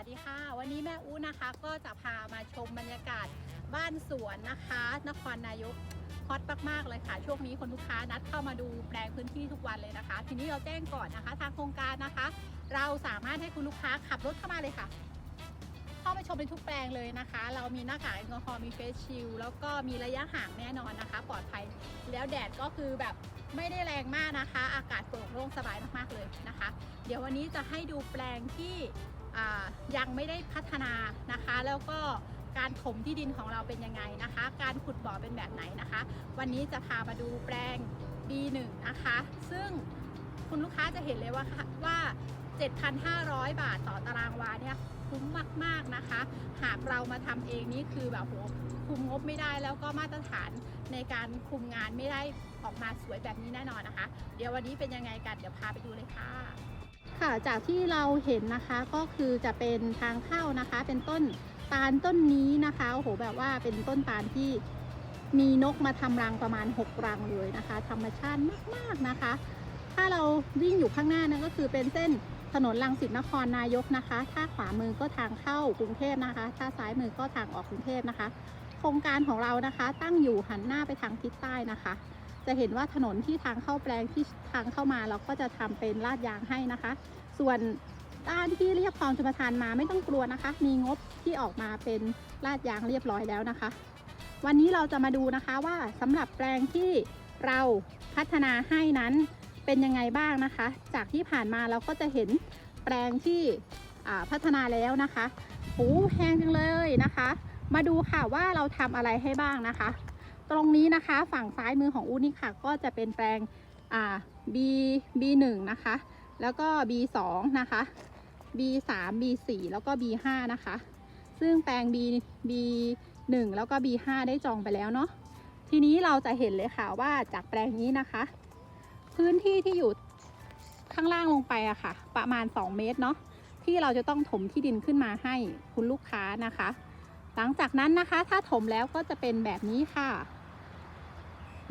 วัสดีค่ะ วันนี้แม่อู้นะคะก็จะพามาชมบรรยากาศบ้านสวนนะคะ นครนายกฮอตมากๆเลยค่ะ ช่วงนี้คนลูกค้านัดเข้ามาดูแปลงพื้นที่ทุกวันเลยนะคะ ทีนี้เราแจ้งก่อนนะคะ ทางโครงการนะคะ เราสามารถให้คุณลูกค้าขับรถเข้ามาเลยค่ะ เข้าไปชมในทุกแปลงเลยนะคะ เรามีหน้ากากแอลกอฮอล์มีเฟสชิลแล้วก็มีระยะห่างแน่นอนนะคะ ปลอดภัยแล้วแดดก็คือแบบไม่ได้แรงมากนะคะ อากาศโปร่งโล่งสบายมากๆเลยนะคะ เดี๋ยววันนี้จะให้ดูแปลงที่ ยังไม่ได้พัฒนานะคะ แล้วก็การถมที่ดินของเราเป็นยังไงนะคะ การขุดบ่อเป็นแบบไหนนะคะ วันนี้จะพามาดูแปลง B1 นะคะ ซึ่งคุณลูกค้าจะเห็นเลยว่าว่า 7,500 บาทต่อตารางวาเนี่ยคุ้มมาก ๆนะคะ หากเรามาทำเองนี่คือแบบโหคุมงบไม่ได้แล้วก็มาตรฐานในการคุมงานไม่ได้ออกมาสวยแบบนี้แน่นอนนะคะ เดี๋ยววันนี้เป็นยังไงกันเดี๋ยวพาไปดูเลยค่ะ ค่ะจากที่เราเห็นนะคะก็คือจะเป็นทางเข้านะคะ เป็นต้นตาลต้นนี้นะคะโอ้โหแบบว่าเป็นต้นตาลที่มีนกมาทำรังประมาณ 6 รังเลยนะคะ ธรรมชาติมากๆนะคะ ถ้าเราวิ่งอยู่ข้างหน้านั่นก็คือเป็นเส้นถนนลังสิตนครนายกนะคะ ถ้าขวามือก็ทางเข้ากรุงเทพนะคะ ถ้าซ้ายมือก็ทางออกกรุงเทพนะคะ โครงการของเรานะคะตั้งอยู่หันหน้าไปทางทิศใต้นะคะ จะเห็นว่าถนนที่ทางเข้าแปลงที่ทางเข้ามาเราก็จะทำเป็นลาดยางให้นะคะ ส่วนด้านที่เรียบคลองชลประทานมาไม่ต้องกลัวนะคะ มีงบที่ออกมาเป็นลาดยางเรียบร้อยแล้วนะคะ วันนี้เราจะมาดูนะคะว่าสำหรับแปลงที่เราพัฒนาให้นั้นเป็นยังไงบ้างนะคะ จากที่ผ่านมาเราก็จะเห็นแปลงที่พัฒนาแล้วนะคะโอ้แพงจังเลยนะคะ มาดูค่ะว่าเราทำอะไรให้บ้างนะคะ ตรงนี้นะคะ ฝั่งซ้ายมือของอูนี่ค่ะ ก็จะเป็นแปลงอ่า B B1 นะคะ แล้วก็ B2 นะคะ B3 B4 แล้วก็ B5 นะคะ ซึ่งแปลง B B1 แล้วก็ B5 ได้จองไปแล้วเนาะทีนี้เราจะเห็นเลยค่ะว่าจากแปลงนี้นะคะ พื้นที่ที่อยู่ข้างล่างลงไปอะค่ะ ประมาณ 2 เมตรเนาะที่เราจะต้องถมที่ดินขึ้นมาให้คุณลูกค้านะคะ หลังจากนั้นนะคะ ถ้าถมแล้วก็จะเป็นแบบนี้ค่ะ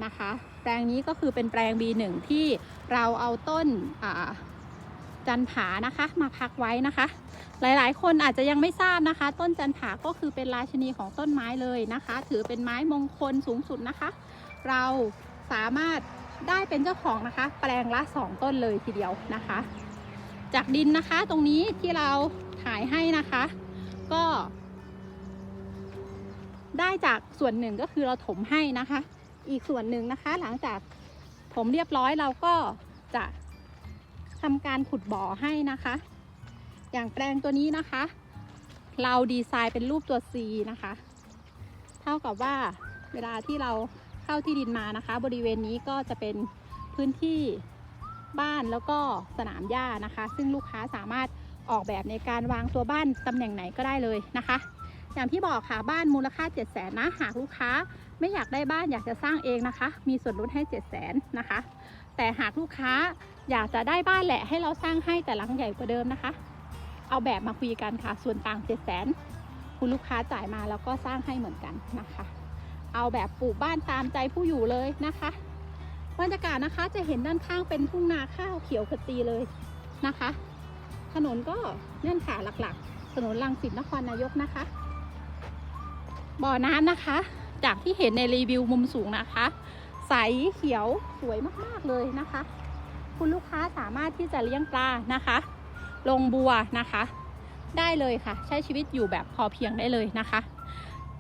นะคะ แปลงนี้ก็คือเป็นแปลง B1 ที่เราเอาต้นจันผานะคะ มาพักไว้นะคะ หลายๆ คนอาจจะยังไม่ทราบนะคะ ต้นจันผาก็คือเป็นราชินีของต้นไม้เลยนะคะ ถือเป็นไม้มงคลสูงสุดนะคะ เราสามารถได้เป็นเจ้าของนะคะ แปลงละ 2 ต้นเลยทีเดียวนะคะ จากดินนะคะตรงนี้ที่เราถ่ายให้นะคะ ก็ ได้จากส่วนหนึ่งก็คือเราถมให้นะคะ อีกส่วนหนึ่งนะคะ หลังจากถมเรียบร้อยเราก็จะทำการขุดบ่อให้นะคะ อย่างแปลงตัวนี้นะคะ เราดีไซน์เป็นรูปตัว C นะคะ เท่ากับว่าเวลาที่เราเข้าที่ดินมานะคะ บริเวณนี้ก็จะเป็นพื้นที่บ้านแล้วก็สนามหญ้านะคะ ซึ่งลูกค้าสามารถออกแบบในการวางตัวบ้านตำแหน่งไหนก็ได้เลยนะคะ อย่างที่บอกค่ะบ้านมูลค่า 7 0 0 0 0นนะหากลูกค้าไม่อยากได้บ้านอยากจะสร้างเองนะคะ มีส่วนลดให้ 7 0 0 0 0นนะคะ แต่หากลูกค้าอยากจะได้บ้านแหละให้เราสร้างให้แต่หลังใหญ่กว่าเดิมนะคะ เอาแบบมาคุยกันค่ะ ส่วนต่าง 7 0 0 0 0นคุณลูกค้าจ่ายมาแล้วก็สร้างให้เหมือนกันนะคะ เอาแบบปลูกบ้านตามใจผู้อยู่เลยนะคะบรรยากาศนะคะจะเห็นด้านข้างเป็นทุ่งนาข้าวเขียวขจีเลยนะคะ ถนนก็เนั่นค่ะหลักๆถนนลังสิตนครนายกนะคะ บ่อน้ำนะคะ จากที่เห็นในรีวิวมุมสูงนะคะ ใสเขียวสวยมากๆเลยนะคะ คุณลูกค้าสามารถที่จะเลี้ยงปลานะคะ ลงบัวนะคะ ได้เลยค่ะ ใช้ชีวิตอยู่แบบพอเพียงได้เลยนะคะ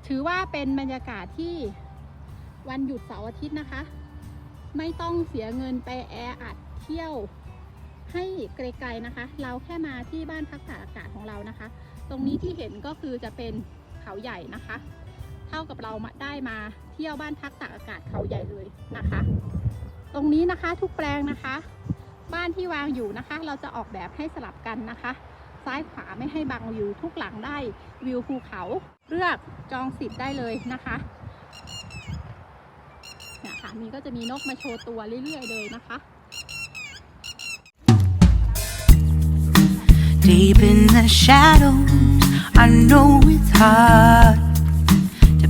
ถือว่าเป็นบรรยากาศที่วันหยุดเสาร์อาทิตย์นะคะ ไม่ต้องเสียเงินไปแออัดเที่ยวให้ไกลๆนะคะ เราแค่มาที่บ้านพักตากอากาศของเรานะคะ ตรงนี้ที่เห็นก็คือจะเป็นเขาใหญ่นะคะ เท่ากับเรามาได้มาเที่ยวบ้านพักตากอากาศเขาใหญ่เลยนะคะ ตรงนี้นะคะทุกแปลงนะคะ บ้านที่วางอยู่นะคะ เราจะออกแบบให้สลับกันนะคะ ซ้ายขวาไม่ให้บังวิวทุกหลังได้วิวภูเขาเลือกจองสิทธิ์ได้เลยนะคะเนี่ยค่ะมีก็จะมีนกมาโชว์ตัวเรื่อยๆเลยนะคะ Deep in the shadows, I know it's hard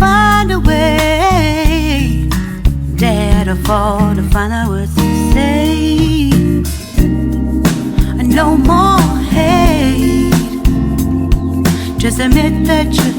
find a way. Dare to fall to find out what to say. No more hate. Just admit that just